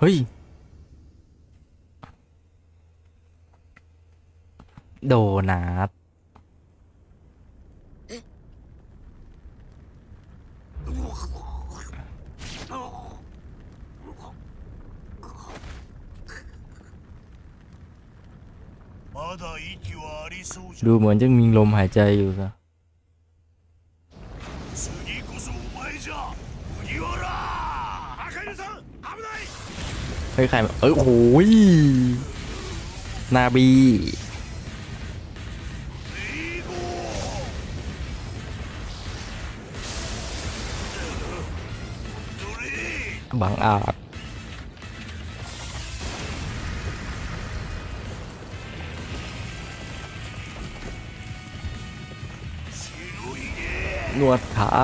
เฮ้ย โดนัทดูเหมือนจะมีลมหายใจอยู่ซะ เฮ้ยใครเอ้โอ้ยนาบีบังอาจ นวดเท้า